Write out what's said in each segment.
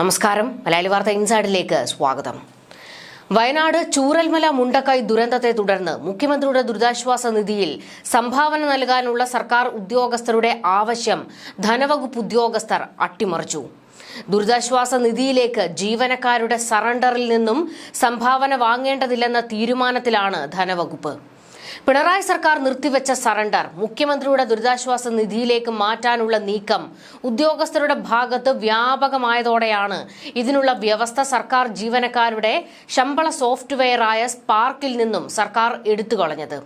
നമസ്കാരം. മലയാളി വാർത്ത ഇൻസൈഡിലേക്ക് സ്വാഗതം. വയനാട് ചൂരൽമല മുണ്ടക്കൈ ദുരന്തത്തെ തുടർന്ന് മുഖ്യമന്ത്രിയുടെ ദുരിതാശ്വാസ നിധിയിൽ സംഭാവന നൽകാനുള്ള സർക്കാർ ഉദ്യോഗസ്ഥരുടെ ആവശ്യം ധനവകുപ്പ് ഉദ്യോഗസ്ഥർ അട്ടിമറിച്ചു. ദുരിതാശ്വാസ നിധിയിലേക്ക് ജീവനക്കാരുടെ സറണ്ടറിൽ നിന്നും സംഭാവന വാങ്ങേണ്ടതില്ലെന്ന തീരുമാനത്തിലാണ് ധനവകുപ്പ്. പിണറായി സർക്കാർ നിർത്തിവെച്ച സറണ്ടർ മുഖ്യമന്ത്രിയുടെ ദുരിതാശ്വാസ നിധിയിലേക്ക് മാറ്റാനുള്ള നീക്കം ഉദ്യോഗസ്ഥരുടെ ഭാഗത്ത് വ്യാപകമായതോടെയാണ്. ഇതിനുള്ള വ്യവസ്ഥ സർക്കാർ ജീവനക്കാരുടെ ശമ്പള സോഫ്റ്റ്വെയറായ സ്പാർക്കിൽ നിന്നും സർക്കാർ എടുത്തുകളഞ്ഞത്.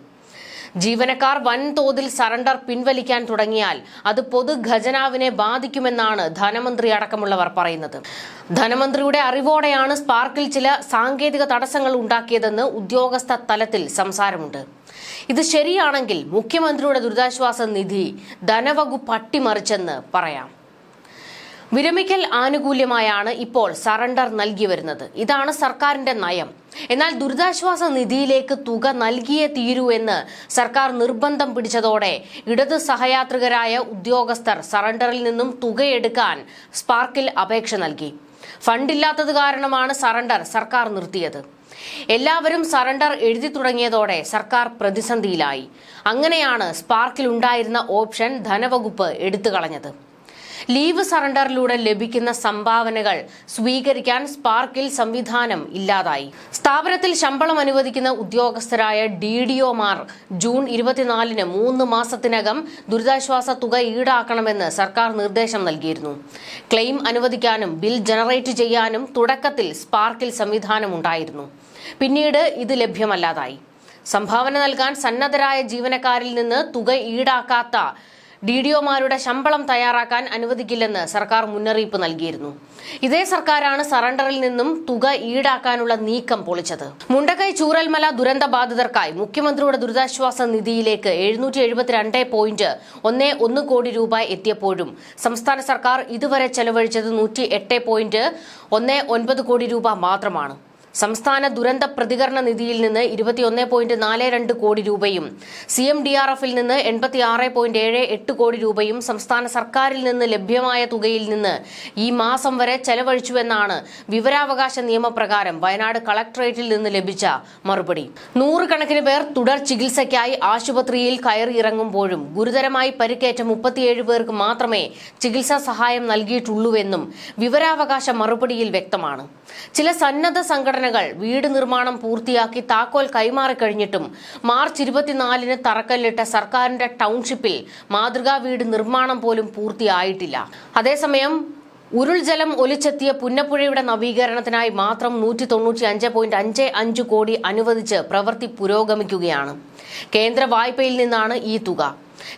ജീവനക്കാർ വൻതോതിൽ സറണ്ടർ പിൻവലിക്കാൻ തുടങ്ങിയാൽ അത് പൊതു ഖജനാവിനെ ബാധിക്കുമെന്നാണ് ധനമന്ത്രി അടക്കമുള്ളവർ പറയുന്നത്. ധനമന്ത്രിയുടെ അറിവോടെയാണ് സ്പാർക്കിൽ ചില സാങ്കേതിക തടസ്സങ്ങൾ ഉണ്ടാക്കിയതെന്ന് ഉദ്യോഗസ്ഥ തലത്തിൽ സംസാരമുണ്ട്. ഇത് ശരിയാണെങ്കിൽ മുഖ്യമന്ത്രിയുടെ ദുരിതാശ്വാസ നിധി ധനവകുപ്പ് അട്ടിമറിച്ചെന്ന് പറയാം. വിരമിക്കൽ ആനുകൂല്യമായാണ് ഇപ്പോൾ സറണ്ടർ നൽകി വരുന്നത്. ഇതാണ് സർക്കാരിന്റെ നയം. എന്നാൽ ദുരിതാശ്വാസ നിധിയിലേക്ക് തുക നൽകിയേ തീരൂ എന്ന് സർക്കാർ നിർബന്ധം പിടിച്ചതോടെ ഇടത് സഹയാത്രികരായ ഉദ്യോഗസ്ഥർ സറണ്ടറിൽ നിന്നും തുകയെടുക്കാൻ സ്പാർക്കിൽ അപേക്ഷ നൽകി. ഫണ്ടില്ലാത്തത് കാരണമാണ് സറണ്ടർ സർക്കാർ നിർത്തിയത്. എല്ലാവരും സറണ്ടർ എഴുതി തുടങ്ങിയതോടെ സർക്കാർ പ്രതിസന്ധിയിലായി. അങ്ങനെയാണ് സ്പാർക്കിലുണ്ടായിരുന്ന ഓപ്ഷൻ ധനവകുപ്പ് എടുത്തു കളഞ്ഞത്. ലീവ് സറണ്ടറിലൂടെ ലഭിക്കുന്ന സംഭാവനകൾ സ്വീകരിക്കാൻ സ്പാർക്കിൽ സംവിധാനം ഇല്ലാതായി. സ്ഥാപനത്തിൽ ശമ്പളം അനുവദിക്കുന്ന ഉദ്യോഗസ്ഥരായ ഡി ഡി ഒമാർ ജൂൺ ഇരുപത്തിനാലിന് മൂന്ന് മാസത്തിനകം ദുരിതാശ്വാസ തുക ഈടാക്കണമെന്ന് സർക്കാർ നിർദ്ദേശം നൽകിയിരുന്നു. ക്ലെയിം അനുവദിക്കാനും ബിൽ ജനറേറ്റ് ചെയ്യാനും തുടക്കത്തിൽ സ്പാർക്കിൽ സംവിധാനം ഉണ്ടായിരുന്നു. പിന്നീട് ഇത് ലഭ്യമല്ലാതായി. സംഭാവന നൽകാൻ സന്നദ്ധരായ ജീവനക്കാരിൽ നിന്ന് തുക ഈടാക്കാത്ത ഡി ഡി ഒമാരുടെ ശമ്പളം തയ്യാറാക്കാൻ അനുവദിക്കില്ലെന്ന് സർക്കാർ മുന്നറിയിപ്പ് നൽകിയിരുന്നു. ഇതേ സർക്കാരാണ് സറണ്ടറിൽ നിന്നും തുക ഈടാക്കാനുള്ള നീക്കം പൊളിച്ചത്. മുണ്ടക്കൈ ചൂരൽമല ദുരന്ത ബാധിതർക്കായി മുഖ്യമന്ത്രിയുടെ ദുരിതാശ്വാസ നിധിയിലേക്ക് എഴുന്നൂറ്റി എഴുപത്തിരണ്ട് പോയിന്റ് ഒന്ന് ഒന്ന് കോടി രൂപ എത്തിയപ്പോഴും സംസ്ഥാന സർക്കാർ ഇതുവരെ ചെലവഴിച്ചത് നൂറ്റി എട്ട് പോയിന്റ് ഒൻപത് കോടി രൂപ മാത്രമാണ്. സംസ്ഥാന ദുരന്ത പ്രതികരണ നിധിയിൽ നിന്ന് ഇരുപത്തിയൊന്ന് പോയിന്റ് നാല് രണ്ട് കോടി രൂപയും സി എം ഡി ആർ എഫിൽ നിന്ന് എൺപത്തി ആറ് പോയിന്റ് ഏഴ് എട്ട് കോടി രൂപയും സംസ്ഥാന സർക്കാരിൽ നിന്ന് ലഭ്യമായ തുകയിൽ നിന്ന് ഈ മാസം വരെ ചെലവഴിച്ചുവെന്നാണ് വിവരാവകാശ നിയമപ്രകാരം വയനാട് കളക്ടറേറ്റിൽ നിന്ന് ലഭിച്ച മറുപടി. നൂറുകണക്കിന് പേർ തുടർ ചികിത്സയ്ക്കായി ആശുപത്രിയിൽ കയറിയിറങ്ങുമ്പോഴും ഗുരുതരമായി പരിക്കേറ്റ മുപ്പത്തിയേഴ് പേർക്ക് മാത്രമേ ചികിത്സാ സഹായം നൽകിയിട്ടുള്ളൂവെന്നും വിവരാവകാശ മറുപടിയിൽ വ്യക്തമാണ്. ചില സന്നദ്ധ സംഘടനകൾ വീട് നിർമ്മാണം പൂർത്തിയാക്കി താക്കോൽ കൈമാറിക്കഴിഞ്ഞിട്ടും മാർച്ച് ഇരുപത്തിനാലിന് തറക്കല്ലിട്ട സർക്കാരിന്റെ ടൗൺഷിപ്പിൽ മാതൃകാ വീട് നിർമ്മാണം പോലും പൂർത്തിയായിട്ടില്ല. അതേസമയം ഉരുൾജലം ഒലിച്ചെത്തിയ പുന്നപ്പുഴയുടെ നവീകരണത്തിനായി മാത്രം നൂറ്റി തൊണ്ണൂറ്റി അഞ്ച് പോയിന്റ് അഞ്ച് അഞ്ച് കോടി അനുവദിച്ച് പ്രവൃത്തി പുരോഗമിക്കുകയാണ്. കേന്ദ്ര വായ്പയിൽ നിന്നാണ് ഈ തുക.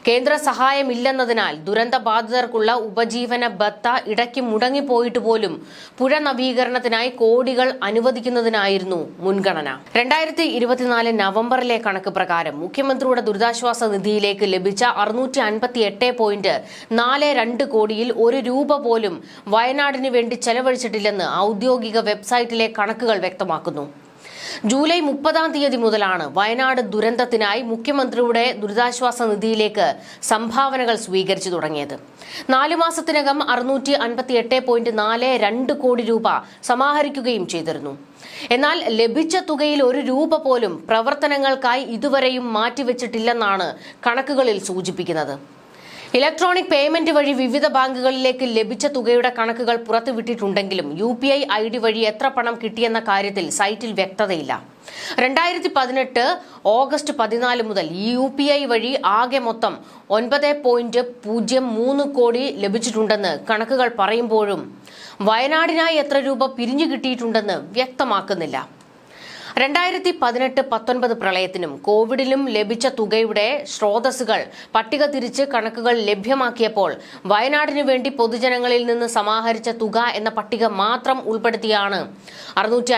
കേന്ദ്ര സഹായമില്ലെന്നതിനാൽ ദുരന്ത ബാധിതർക്കുള്ള ഉപജീവന ബത്ത ഇടയ്ക്ക് മുടങ്ങിപ്പോയിട്ട് പോലും പുഴ നവീകരണത്തിനായി കോടികൾ അനുവദിക്കുന്നതിനായിരുന്നു മുൻഗണന. രണ്ടായിരത്തി ഇരുപത്തിനാല് നവംബറിലെ കണക്ക് പ്രകാരം മുഖ്യമന്ത്രിയുടെ ദുരിതാശ്വാസ നിധിയിലേക്ക് ലഭിച്ച അറുന്നൂറ്റി അൻപത്തി എട്ട് പോയിന്റ് നാല് രണ്ട് കോടിയിൽ ഒരു രൂപ പോലും വയനാടിന് വേണ്ടി ചെലവഴിച്ചിട്ടില്ലെന്ന് ഔദ്യോഗിക വെബ്സൈറ്റിലെ കണക്കുകൾ വ്യക്തമാക്കുന്നു. ജൂലൈ മുപ്പതാം തീയതി മുതലാണ് വയനാട് ദുരന്തത്തിനായി മുഖ്യമന്ത്രിയുടെ ദുരിതാശ്വാസ നിധിയിലേക്ക് സംഭാവനകൾ സ്വീകരിച്ചു തുടങ്ങിയത്. നാലു മാസത്തിനകം അറുന്നൂറ്റി അൻപത്തി എട്ട് പോയിന്റ് നാല് രണ്ട് കോടി രൂപ സമാഹരിക്കുകയും ചെയ്തിരുന്നു. എന്നാൽ ലഭിച്ച തുകയിൽ ഒരു രൂപ പോലും പ്രവർത്തനങ്ങൾക്കായി ഇതുവരെയും മാറ്റിവെച്ചിട്ടില്ലെന്നാണ് കണക്കുകളിൽ സൂചിപ്പിക്കുന്നത്. ഇലക്ട്രോണിക് പേയ്മെന്റ് വഴി വിവിധ ബാങ്കുകളിലേക്ക് ലഭിച്ച തുകയുടെ കണക്കുകൾ പുറത്തുവിട്ടിട്ടുണ്ടെങ്കിലും U P I I D വഴി എത്ര പണം കിട്ടിയെന്ന കാര്യത്തിൽ സൈറ്റിൽ വ്യക്തതയില്ല. രണ്ടായിരത്തി പതിനെട്ട് ഓഗസ്റ്റ് പതിനാല് മുതൽ യു പി ഐ വഴി ആകെ മൊത്തം ഒൻപത് പോയിന്റ് പൂജ്യം മൂന്ന് കോടി ലഭിച്ചിട്ടുണ്ടെന്ന് കണക്കുകൾ പറയുമ്പോഴും വയനാടിനായി എത്ര രൂപ പിരിഞ്ഞു കിട്ടിയിട്ടുണ്ടെന്ന് വ്യക്തമാക്കുന്നില്ല. രണ്ടായിരത്തി പതിനെട്ട് പത്തൊൻപത് പ്രളയത്തിനും കോവിഡിലും ലഭിച്ച തുകയുടെ സ്രോതസ്സുകൾ പട്ടിക തിരിച്ച് കണക്കുകൾ ലഭ്യമാക്കിയപ്പോൾ വയനാടിനു വേണ്ടി പൊതുജനങ്ങളിൽ നിന്ന് സമാഹരിച്ച തുക എന്ന പട്ടിക മാത്രം ഉൾപ്പെടുത്തിയാണ് അറുന്നൂറ്റി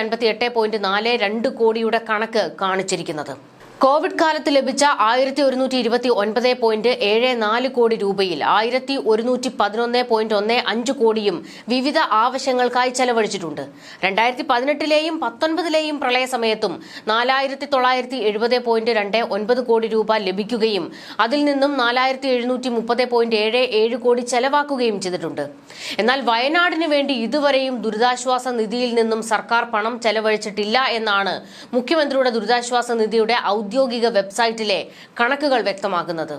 കോടിയുടെ കണക്ക് കാണിച്ചിരിക്കുന്നത്. കോവിഡ് കാലത്ത് ലഭിച്ച ആയിരത്തി ഒരുന്നൂറ്റി ഇരുപത്തി ഒൻപത് പോയിന്റ് ഏഴ് നാല് കോടി രൂപയിൽ ആയിരത്തി ഒരുന്നൂറ്റി പതിനൊന്ന് പോയിന്റ് ഒന്ന് അഞ്ച് കോടിയും വിവിധ ആവശ്യങ്ങൾക്കായി ചെലവഴിച്ചിട്ടുണ്ട്. രണ്ടായിരത്തി പതിനെട്ടിലെയും പത്തൊൻപതിലെയും പ്രളയ സമയത്തും നാലായിരത്തി തൊള്ളായിരത്തി എഴുപത് പോയിന്റ് രണ്ട് ഒൻപത് കോടി രൂപ ലഭിക്കുകയും അതിൽ നിന്നും നാലായിരത്തി എഴുന്നൂറ്റി മുപ്പത് പോയിന്റ് ഏഴ് ഏഴ് കോടി ചെലവാക്കുകയും ചെയ്തിട്ടുണ്ട്. എന്നാൽ വയനാടിന് വേണ്ടി ഇതുവരെയും ദുരിതാശ്വാസ നിധിയിൽ നിന്നും സർക്കാർ പണം ചെലവഴിച്ചിട്ടില്ല എന്നാണ് മുഖ്യമന്ത്രിയുടെ ദുരിതാശ്വാസ നിധിയുടെ ഔദ്യോഗിക വെബ്സൈറ്റിലെ കണക്കുകൾ വ്യക്തമാക്കുന്നത്.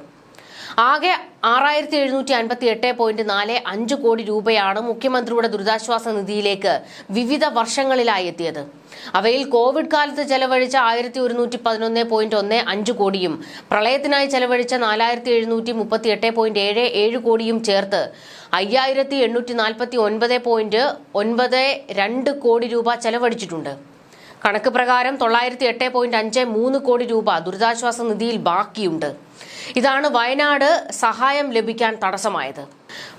ആകെ ആറായിരത്തി എഴുന്നൂറ്റി അൻപത്തി എട്ട് പോയിന്റ് നാല് അഞ്ച് കോടി രൂപയാണ് മുഖ്യമന്ത്രിയുടെ ദുരിതാശ്വാസ നിധിയിലേക്ക് വിവിധ വർഷങ്ങളിലായി എത്തിയത്. അവയിൽ കോവിഡ് കാലത്ത് ചെലവഴിച്ച ആയിരത്തി ഒരുന്നൂറ്റി പതിനൊന്ന് പോയിന്റ് ഒന്ന് അഞ്ച് കോടിയും പ്രളയത്തിനായി ചെലവഴിച്ച നാലായിരത്തി എഴുന്നൂറ്റി മുപ്പത്തി എട്ട് പോയിന്റ് ഏഴ് ഏഴ് കോടിയും ചേർത്ത് അയ്യായിരത്തി എണ്ണൂറ്റി നാൽപ്പത്തി ഒൻപത് പോയിന്റ് ഒൻപത് രണ്ട് കോടി രൂപ ചെലവഴിച്ചിട്ടുണ്ട്. കണക്ക് പ്രകാരം തൊള്ളായിരത്തി എട്ട് പോയിന്റ് അഞ്ച് മൂന്ന് കോടി രൂപ ദുരിതാശ്വാസ നിധിയിൽ ബാക്കിയുണ്ട്. ഇതാണ് വയനാട് സഹായം ലഭിക്കാൻ തടസ്സമായത്.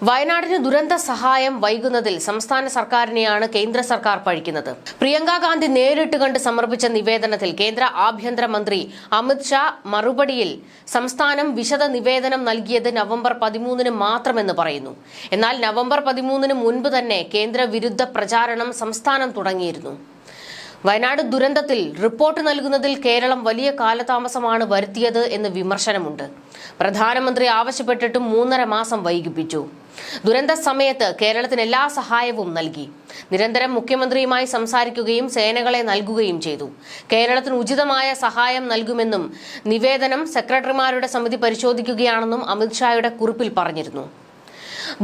വയനാടിന് ദുരന്ത സഹായം വൈകുന്നതിൽ സംസ്ഥാന സർക്കാരിനെയാണ് കേന്ദ്ര സർക്കാർ പഴിക്കുന്നത്. പ്രിയങ്ക ഗാന്ധി നേരിട്ട് കണ്ട് സമർപ്പിച്ച നിവേദനത്തിൽ കേന്ദ്ര ആഭ്യന്തരമന്ത്രി അമിത്ഷാ മറുപടിയിൽ സംസ്ഥാനം വിശദ നിവേദനം നൽകിയത് നവംബർ പതിമൂന്നിന് മാത്രമെന്ന് പറയുന്നു. എന്നാൽ നവംബർ പതിമൂന്നിന് മുൻപ് തന്നെ കേന്ദ്ര വിരുദ്ധ പ്രചാരണം സംസ്ഥാനം തുടങ്ങിയിരുന്നു. വയനാട് ദുരന്തത്തിൽ റിപ്പോർട്ട് നൽകുന്നതിൽ കേരളം വലിയ കാലതാമസമാണ് വരുത്തിയത് എന്ന് വിമർശനമുണ്ട്. പ്രധാനമന്ത്രി ആവശ്യപ്പെട്ടിട്ടും മൂന്നര മാസം വൈകിപ്പിച്ചു. ദുരന്ത സമയത്ത് കേരളത്തിന് എല്ലാ സഹായവും നൽകി. നിരന്തരം മുഖ്യമന്ത്രിയുമായി സംസാരിക്കുകയും സേനകളെ നൽകുകയും ചെയ്തു. കേരളത്തിന് ഉചിതമായ സഹായം നൽകുമെന്നും നിവേദനം സെക്രട്ടറിമാരുടെ സമിതി പരിശോധിക്കുകയാണെന്നും അമിത്ഷായുടെ കുറിപ്പിൽ പറഞ്ഞിരുന്നു.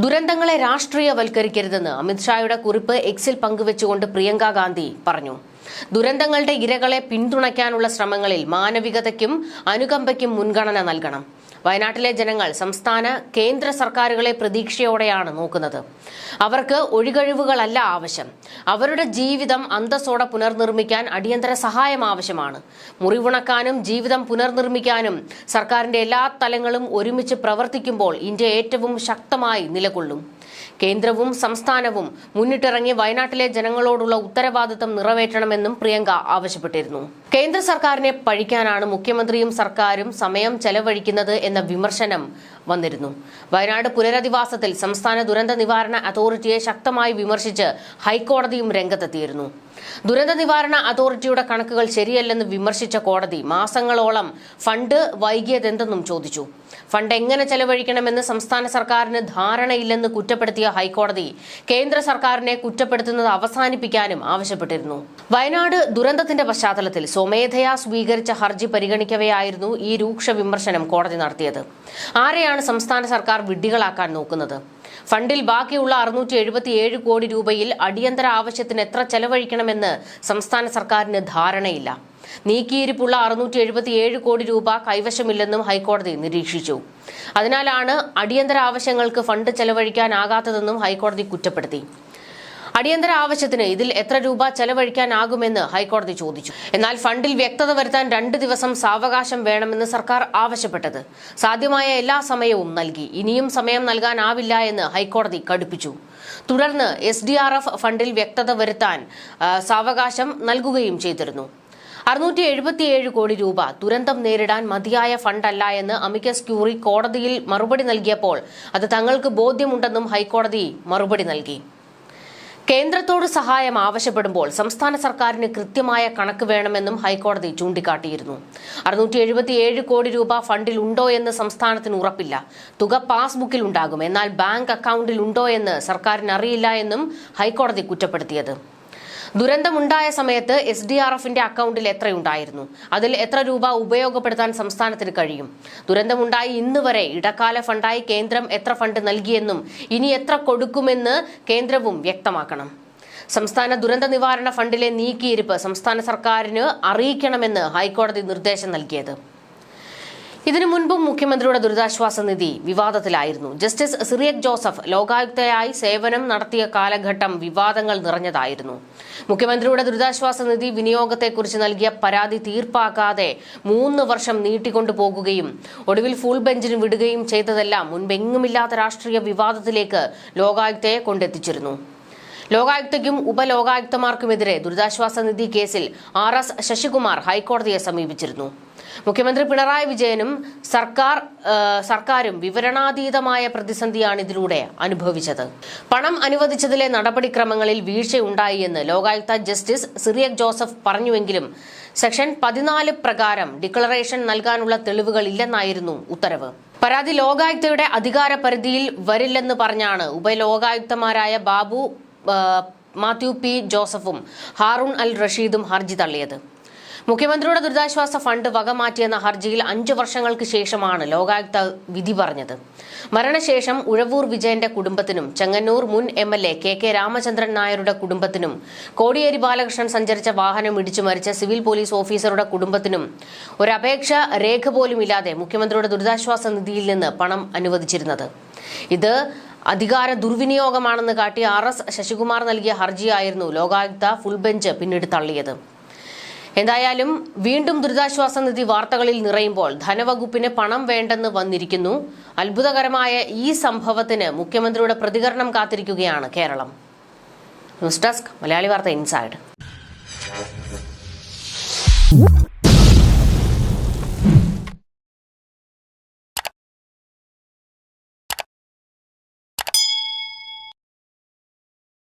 ദുരന്തങ്ങളെ രാഷ്ട്രീയവൽക്കരിക്കരുതെന്ന് അമിത്ഷായുടെ കുറിപ്പ് എക്സിൽ പങ്കുവെച്ചുകൊണ്ട് പ്രിയങ്ക ഗാന്ധി പറഞ്ഞു. ദുരന്തങ്ങളുടെ ഇരകളെ പിന്തുണയ്ക്കാനുള്ള ശ്രമങ്ങളിൽ മാനവികതയ്ക്കും അനുകമ്പയ്ക്കും മുൻഗണന നൽകണം. വയനാട്ടിലെ ജനങ്ങൾ സംസ്ഥാന കേന്ദ്ര സർക്കാരുകളെ പ്രതീക്ഷയോടെയാണ് നോക്കുന്നത്. അവർക്ക് ഒഴികഴിവുകളല്ല ആവശ്യം. അവരുടെ ജീവിതം അന്തസ്സോടെ പുനർനിർമ്മിക്കാൻ അടിയന്തര സഹായം ആവശ്യമാണ്. മുറിവുണക്കാനും ജീവിതം പുനർനിർമ്മിക്കാനും സർക്കാരിന്റെ എല്ലാ തലങ്ങളും ഒരുമിച്ച് പ്രവർത്തിക്കുമ്പോൾ ഇന്ത്യ ഏറ്റവും ശക്തമായി നിലകൊള്ളും. കേന്ദ്രവും സംസ്ഥാനവും മുന്നിട്ടിറങ്ങി വയനാട്ടിലെ ജനങ്ങളോടുള്ള ഉത്തരവാദിത്തം നിറവേറ്റണമെന്നും പ്രിയങ്ക ആവശ്യപ്പെട്ടിരുന്നു. കേന്ദ്ര സർക്കാരിനെ പഴിക്കാനാണ് മുഖ്യമന്ത്രിയും സർക്കാരും സമയം ചെലവഴിക്കുന്നത് എന്ന വിമർശനം വന്നിരുന്നു. വയനാട് പുനരധിവാസത്തിൽ സംസ്ഥാന ദുരന്ത നിവാരണ അതോറിറ്റിയെ ശക്തമായി വിമർശിച്ച് ഹൈക്കോടതിയും രംഗത്തെത്തിയിരുന്നു. ദുരന്ത നിവാരണ അതോറിറ്റിയുടെ കണക്കുകൾ ശരിയല്ലെന്ന് വിമർശിച്ച കോടതി മാസങ്ങളോളം ഫണ്ട് വൈകിയതെന്തെന്നും ചോദിച്ചു. ഫണ്ട് എങ്ങനെ ചെലവഴിക്കണമെന്ന് സംസ്ഥാന സർക്കാരിന് ധാരണയില്ലെന്ന് കുറ്റപ്പെടുത്തിയ ഹൈക്കോടതി കേന്ദ്ര സർക്കാരിനെ കുറ്റപ്പെടുത്തുന്നത് അവസാനിപ്പിക്കാനും ആവശ്യപ്പെട്ടിരുന്നു. വയനാട് ദുരന്തത്തിന്റെ പശ്ചാത്തലത്തിൽ സ്വമേധയാ സ്വീകരിച്ച ഹർജി പരിഗണിക്കവെയായിരുന്നു ഈ രൂക്ഷ വിമർശനം കോടതി നടത്തിയത്. ആരെയാണ് സംസ്ഥാന സർക്കാർ വിഡ്ഢികളാക്കാൻ നോക്കുന്നത്? ഫണ്ടിൽ ബാക്കിയുള്ള അറുന്നൂറ്റി എഴുപത്തിയേഴ് കോടി രൂപയിൽ അടിയന്തര ആവശ്യത്തിന് എത്ര ചെലവഴിക്കണമെന്ന് സംസ്ഥാന സർക്കാരിന് ധാരണയില്ല. നീക്കിയിരിപ്പുള്ള അറുന്നൂറ്റി എഴുപത്തിയേഴ് കോടി രൂപ കൈവശമില്ലെന്നും ഹൈക്കോടതി നിരീക്ഷിച്ചു. അതിനാലാണ് അടിയന്തര ആവശ്യങ്ങൾക്ക് ഫണ്ട് ചെലവഴിക്കാനാകാത്തതെന്നും ഹൈക്കോടതി കുറ്റപ്പെടുത്തി. അടിയന്തര ആവശ്യത്തിന് ഇതിൽ എത്ര രൂപ ചെലവഴിക്കാനാകുമെന്ന് ഹൈക്കോടതി ചോദിച്ചു. എന്നാൽ ഫണ്ടിൽ വ്യക്തത വരുത്താൻ രണ്ട് ദിവസം സാവകാശം വേണമെന്ന് സർക്കാർ ആവശ്യപ്പെട്ടത്. സാധ്യമായ എല്ലാ സമയവും നൽകി. ഇനിയും സമയം നൽകാനാവില്ല എന്ന് ഹൈക്കോടതി കടുപ്പിച്ചു. തുടർന്ന് എസ് ഫണ്ടിൽ വ്യക്തത വരുത്താൻ സാവകാശം നൽകുകയും ചെയ്തിരുന്നു. അറുന്നൂറ്റി എഴുപത്തിയേഴ് കോടി രൂപ ദുരന്തം നേരിടാൻ മതിയായ ഫണ്ടല്ല എന്ന് അമിക്കസ് ക്യൂറി കോടതിയിൽ മറുപടി നൽകിയപ്പോൾ അത് തങ്ങൾക്ക് ബോധ്യമുണ്ടെന്നും ഹൈക്കോടതി മറുപടി നൽകി. കേന്ദ്രത്തോട് സഹായം ആവശ്യപ്പെടുമ്പോൾ സംസ്ഥാന സർക്കാരിന് കൃത്യമായ കണക്ക് വേണമെന്നും ഹൈക്കോടതി ചൂണ്ടിക്കാട്ടിയിരുന്നു. അറുന്നൂറ്റി എഴുപത്തിയേഴ് കോടി രൂപ ഫണ്ടിൽ ഉണ്ടോ എന്ന് സംസ്ഥാനത്തിന് ഉറപ്പില്ല. തുക പാസ്ബുക്കിൽ ഉണ്ടാകും. എന്നാൽ ബാങ്ക് അക്കൗണ്ടിൽ ഉണ്ടോ എന്ന് സർക്കാരിന് അറിയില്ല എന്നും ഹൈക്കോടതി കുറ്റപ്പെടുത്തിയത്. ദുരന്തമുണ്ടായ സമയത്ത് എസ് ഡി ആർ എഫിന്റെ അക്കൗണ്ടിൽ എത്രയുണ്ടായിരുന്നു? അതിൽ എത്ര രൂപ ഉപയോഗപ്പെടുത്താൻ സംസ്ഥാനത്തിന് കഴിയും? ദുരന്തമുണ്ടായി ഇന്ന് വരെ ഇടക്കാല ഫണ്ടായി കേന്ദ്രം എത്ര ഫണ്ട് നൽകിയെന്നും ഇനി എത്ര കൊടുക്കുമെന്ന് കേന്ദ്രവും വ്യക്തമാക്കണം. സംസ്ഥാന ദുരന്ത നിവാരണ ഫണ്ടിലെ നീക്കിയിരിപ്പ് സംസ്ഥാന സർക്കാരിന് അറിയിക്കണമെന്ന് ഹൈക്കോടതി നിർദ്ദേശം നൽകിയത്. ഇതിനു മുൻപും മുഖ്യമന്ത്രിയുടെ ദുരിതാശ്വാസ നിധി വിവാദത്തിലായിരുന്നു. ജസ്റ്റിസ് സിറിയക് ജോസഫ് ലോകായുക്തയായി സേവനം നടത്തിയ കാലഘട്ടം വിവാദങ്ങൾ നിറഞ്ഞതായിരുന്നു. മുഖ്യമന്ത്രിയുടെ ദുരിതാശ്വാസ നിധി വിനിയോഗത്തെക്കുറിച്ച് നൽകിയ പരാതി തീർപ്പാക്കാതെ മൂന്ന് വർഷം നീട്ടിക്കൊണ്ടു പോകുകയും ഒടുവിൽ ഫുൾ ബെഞ്ചിന് വിടുകയും ചെയ്തതെല്ലാം മുൻപെങ്ങുമില്ലാത്ത രാഷ്ട്രീയ വിവാദത്തിലേക്ക് ലോകായുക്തയെ കൊണ്ടെത്തിച്ചിരുന്നു. ലോകായുക്തയ്ക്കും ഉപലോകായുക്തമാർക്കുമെതിരെ ദുരിതാശ്വാസ നിധി കേസിൽ ആർ എസ് ശശികുമാർ ഹൈക്കോടതിയെ സമീപിച്ചിരുന്നു. മുഖ്യമന്ത്രി പിണറായി വിജയനും സർക്കാർ സർക്കാരും വിവരണാതീതമായ പ്രതിസന്ധിയാണ് ഇതിലൂടെ അനുഭവിച്ചത്. പണം അനുവദിച്ചതിലെ നടപടിക്രമങ്ങളിൽ വീഴ്ചയുണ്ടായി എന്ന് ലോകായുക്ത ജസ്റ്റിസ് സിറിയക് ജോസഫ് പറഞ്ഞുവെങ്കിലും സെക്ഷൻ പതിനാല് പ്രകാരം ഡിക്ലറേഷൻ നൽകാനുള്ള തെളിവുകൾ ഇല്ലെന്നായിരുന്നു ഉത്തരവ്. പരാതി ലോകായുക്തയുടെ അധികാര പരിധിയിൽ വരില്ലെന്ന് പറഞ്ഞാണ് ഉപലോകായുക്തമാരായ ബാബു മാത്യു പി ജോസഫും ഹാറൂൺ അൽ റഷീദും ഹർജി തള്ളിയത്. മുഖ്യമന്ത്രിയുടെ ദുരിതാശ്വാസ ഫണ്ട് വകമാറ്റിയെന്ന ഹർജിയിൽ അഞ്ചു വർഷങ്ങൾക്ക് ശേഷമാണ് ലോകായുക്ത വിധി പറഞ്ഞത്. മരണശേഷം ഉഴവൂർ വിജയന്റെ കുടുംബത്തിനും ചെങ്ങന്നൂർ മുൻ M L A K K Ramachandran നായരുടെ കുടുംബത്തിനും കോടിയേരി ബാലകൃഷ്ണൻ സഞ്ചരിച്ച വാഹനം ഇടിച്ചു മരിച്ച സിവിൽ പോലീസ് ഓഫീസറുടെ കുടുംബത്തിനും ഒരപേക്ഷ രേഖ പോലും ഇല്ലാതെ മുഖ്യമന്ത്രിയുടെ ദുരിതാശ്വാസ നിധിയിൽ നിന്ന് പണം അനുവദിച്ചിരുന്നത്. ഇത് അധികാര ദുർവിനിയോഗമാണെന്ന് കാട്ടി ആർ എസ് ശശികുമാർ നൽകിയ ഹർജിയായിരുന്നു ലോകായുക്ത ഫുൾ ബെഞ്ച് പിന്നീട് തള്ളിയത്. എന്തായാലും വീണ്ടും ദുരിതാശ്വാസ നിധി വാർത്തകളിൽ നിറയുമ്പോൾ ധനവകുപ്പിന് പണം വേണ്ടെന്ന് വന്നിരിക്കുന്നു. അത്ഭുതകരമായ ഈ സംഭവത്തിന് മുഖ്യമന്ത്രിയുടെ പ്രതികരണം കാത്തിരിക്കുകയാണ് കേരളം. ന്യൂസ് ഡെസ്ക് മലയാളി വാർത്ത ഇൻസൈഡ്.